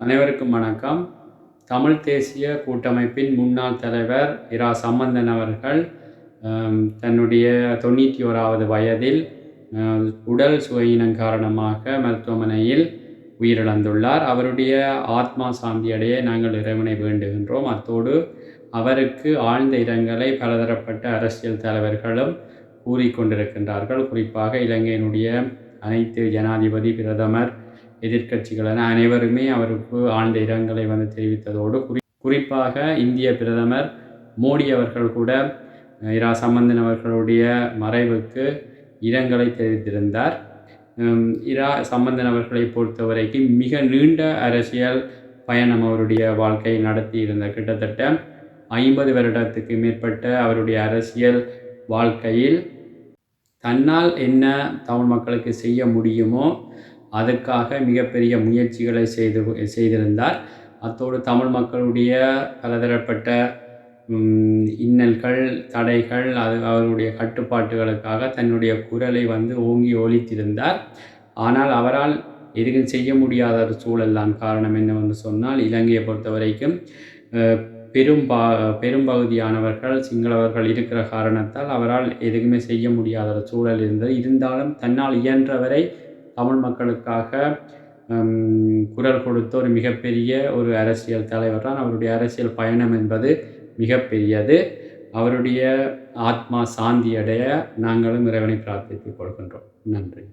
அனைவருக்கும் வணக்கம். தமிழ் தேசிய கூட்டமைப்பின் முன்னாள் தலைவர் இரா சம்பந்தன் அவர்கள் தன்னுடைய தொண்ணூற்றி ஓராவது வயதில் உடல் சுவையினம் காரணமாக மருத்துவமனையில் உயிரிழந்துள்ளார். அவருடைய ஆத்மா சாந்தியடைய நாங்கள் இறைவனை வேண்டுகின்றோம். அத்தோடு அவருக்கு ஆழ்ந்த இரங்கலை பலதரப்பட்ட அரசியல் தலைவர்களும் கூறிக்கொண்டிருக்கின்றார்கள். குறிப்பாக இலங்கையினுடைய அனைத்து ஜனாதிபதி பிரதமர் எதிர்க்கட்சிகள் என அனைவருமே அவருக்கு ஆழ்ந்த இரங்கலை வந்து தெரிவித்ததோடு குறி குறிப்பாக இந்திய பிரதமர் மோடி அவர்கள் கூட இரா சம்பந்தன் அவர்களுடைய மறைவுக்கு இரங்கலை தெரிவித்திருந்தார். இரா சம்பந்தன் அவர்களை பொறுத்தவரைக்கும் மிக நீண்ட அரசியல் பயணம் அவருடைய வாழ்க்கை நடத்தி இருந்த கிட்டத்தட்ட ஐம்பது வருடத்துக்கு மேற்பட்ட அவருடைய அரசியல் வாழ்க்கையில் தன்னால் என்ன தமிழ் மக்களுக்கு செய்ய முடியுமோ அதற்காக மிகப்பெரிய முயற்சிகளை செய்து செய்திருந்தார். அத்தோடு தமிழ் மக்களுடைய பலதரப்பட்ட இன்னல்கள் தடைகள் அது அவருடைய கட்டுப்பாட்டுகளுக்காக தன்னுடைய குரலை வந்து ஓங்கி ஒழித்திருந்தார் ஆனால் அவரால் எதுவும் செய்ய முடியாத ஒரு சூழல் தான் காரணம் என்னவென்று சொன்னால் இலங்கையை பொறுத்த வரைக்கும் பெரும் பா பெரும்பகுதியானவர்கள் சிங்களவர்கள் இருக்கிற காரணத்தால் அவரால் எதுவுமே செய்ய முடியாத ஒரு சூழல் இருந்தது. இருந்தாலும் தன்னால் இயன்றவரை தமிழ் மக்களுக்காக குரல் கொடுத்த ஒரு மிகப்பெரிய ஒரு அரசியல் தலைவர் தான் அவருடைய அரசியல் பயணம் என்பது மிகப்பெரியது. அவருடைய ஆத்மா சாந்தியடைய நாங்களும் இறைவனை பிரார்த்தித்துக் கொள்கின்றோம். நன்றி.